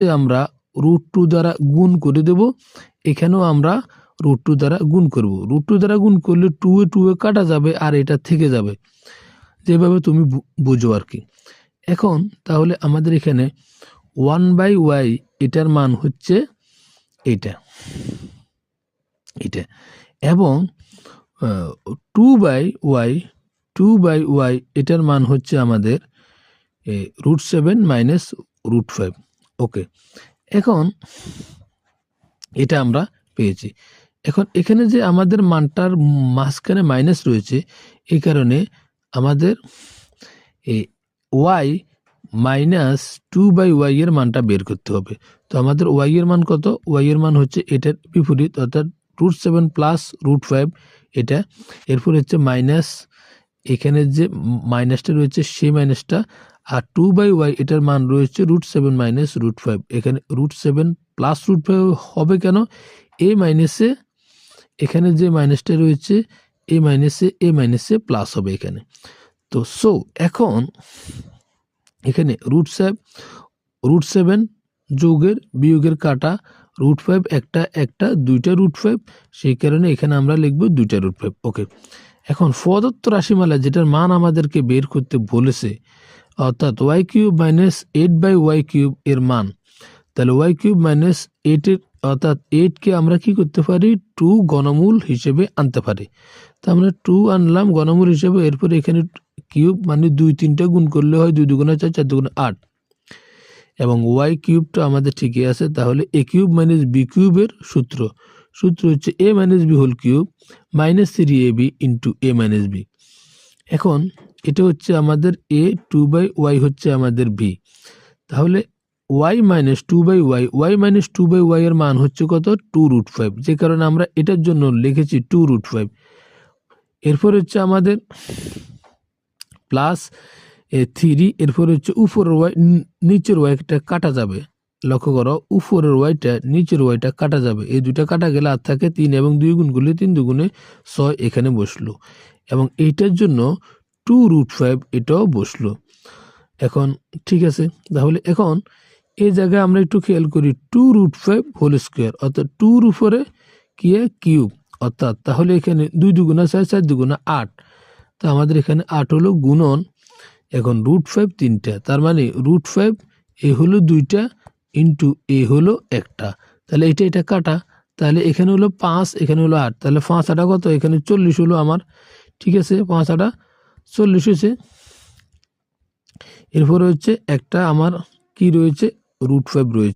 আমরা root two দ্বারা গুণ করে দেব। এখানেও আমরা রুট টু দ্বারা গুণ করব। রুট টু দ্বারা গুণ করলে টু এ টু এ কাটা যাবে আর এটা থেকে যাবে। যেভাবে তুমি বুঝো আর কি। এখন তাহলে আমাদের এখানে ওয়ান বাই ওয়াই এটার মান হচ্ছে এইটা। এটা এবং two by y two by y এটার মান হচ্ছে আমাদের root seven minus root five okay. এখন এটা আমরা পেয়েছি। এখন এখানে যে আমাদের মানটার মাঝখানে মাইনাস রয়েছে, এই কারণে আমাদের এই y minus two by y এর মানটা বের করতে হবে। তো আমাদের ওয়াই এর মান কত? ওয়াই এর মান হচ্ছে এটার বিপরীত, অর্থাৎ root seven plus root five এটা। এরপর হচ্ছে মাইনাস এখানে যে মাইনাসটা রয়েছে, সেই মাইনাসটা আর টু বাই ওয়াই এটার মান রয়েছে root seven minus root five এখানে root seven plus root five হবে কেন? এ মাইনাসে এখানে যে মাইনাসটা রয়েছে এ মাইনাসে এ মাইনাসে প্লাস হবে এখানে। তো সো এখন এখানে রুট সেভ রুট সেভেন যোগের বিয়োগের কাটা রুট ফাইভ একটা একটা, দুইটা রুট ফাইভ সেই কারণে এখানে আমরা লিখব দুইটা রুট ফাইভ ওকে এখন প্রদত্ত রাশিমালা যেটার মান আমাদেরকে বের করতে বলেছে অর্থাৎ y cube minus eight by y cube এর মান। তাহলে ওয়াই কিউব মাইনাস এইটের অর্থাৎ এইটকে আমরা কি করতে পারি? টু গণমূল হিসেবে আনতে পারি। তো আমরা টু আনলাম, গণমূল হিসেবে, এরপর এখানে কিউব মানে দুই তিনটা গুণ করলে হয় দুই দুগুণে চার চার দুগুণে আট। এবং ওয়াই কিউবটা আমাদের ঠিকই আছে, তাহলে এ কিউব মাইনাস বি কিউবের সূত্র। সূত্র হচ্ছে a minus b whole cube minus three a b into a minus b এখন এটা হচ্ছে আমাদের এ টু বাই ওয়াই হচ্ছে আমাদের ভি তাহলে y minus two by y y minus two by y এর মান হচ্ছে কত? টু রুট ফাইভ যে কারণে আমরা এটার জন্য লিখেছি টু রুট ফাইভ এরপর হচ্ছে আমাদের প্লাস এ থ্রি এরপর হচ্ছে উপরের ওয়াই নিচের ওয়াইটা কাটা যাবে। লক্ষ্য করো, উপরের ওয়াইটা নিচের ওয়াইটা কাটা যাবে। এই দুইটা কাটা গেলে আর থাকে তিন এবং দুই গুণ করলে তিন দুগুণে ছয় এখানে বসল। এবং এইটার জন্য টু রুট ফাইভ এটাও বসল। এখন ঠিক আছে, তাহলে এখন এই জায়গায় আমরা একটু খেয়াল করি two root five whole square, অর্থাৎ টুর উপরে কি কিউব। অর্থাৎ তাহলে এখানে দুই দুগুণা চার চার দুগুণা আট। তো আমাদের এখানে আট হলো গুণন, এখন রুট ফাইভ তিনটা। তার মানে রুট ফাইভ এ হলো দুইটা ইন্টু এ হলো একটা। তাহলে এটা এটা কাটা। তাহলে এখানে হলো পাঁচ, এখানে হলো আট। তাহলে পাঁচ আটা কত? এখানে চল্লিশ হলো আমার। ঠিক আছে, পাঁচ আটা চল্লিশ হয়েছে। এরপরে হচ্ছে একটা আমার কি রয়েছে? রুট ফাইভ রয়েছে।